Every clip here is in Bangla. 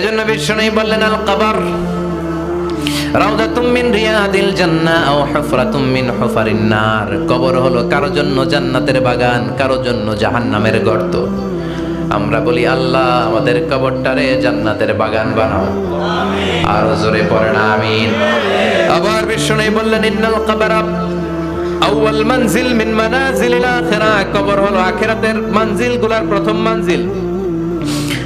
এজন্য বললেন, আল রিয়াদিল নার। কবর হলো কারও জন্য জান্নাতের বাগান, কারও জন্য জাহান্নামের গর্ত। আমরা বলি, আল্লাহ, আমাদের কবরটারে জান্নাতের বাগান বানাও। আরও জোরে পড়েন আমিন। আবার বিষ্ণু বললেন, ইন্নাল কবরা আউয়াল মানজিল মিন মানাজিলিল আখিরাহ কবর হলো আখিরাতের মানজিলগুলোর প্রথম মানজিল।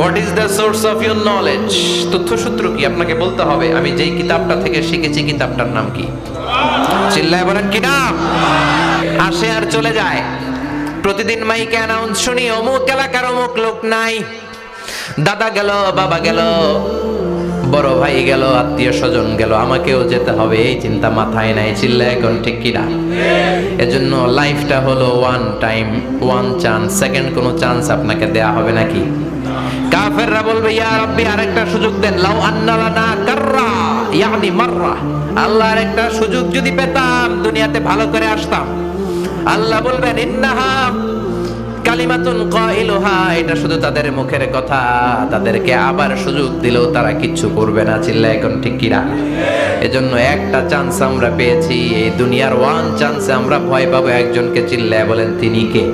What is the source of your knowledge তথ্যসূত্র কি? আপনাকে বলতে হবে, আমি যেই কিতাবটা থেকে শিখেছি, কিতাবটার নাম কি? চিল্লায় বলেন কি নাম আসে আর চলে যায়। প্রতিদিন মাইকে অ্যানাউন্স শুনি, অমুক এলাকার অমুক লোক নাই। দাদা গেল, বাবা গেল, বড় ভাই গেল, আত্মীয় স্বজন গেল, আমাকেও যেতে হবে, এই চিন্তা মাথায় নাই চিল্লা এখন ঠিক কিনা এজন্য লাইফটা হলো one time one chance second কোনো চান্স আপনাকে দেয়া হবে নাকি? কাফেররা বলবে, ইয়া রাব্বি, আরেকটা সুযোগ দেন। লাউ আন্না লানা কাররা, ইয়ানি মাররা। আল্লাহর একটা সুযোগ যদি পেতাম, দুনিয়াতে ভালো করে আসতাম। আল্লাহ বলবেন, ইন্নাহা কালিমাতুন কাইলুহা এটা শুধু তাদের মুখের কথা। তাদেরকে আবার সুযোগ দিলেও তারা কিচ্ছু করবে না চিল্লা এখন ঠিক কিনা এজন্য একটা চান্স আমরা পেয়েছি। এই দুনিয়ার ওয়ান চান্সে আমরা ভয় পাবো। একজনকে চিল্লায় বলেন, তিনি কে?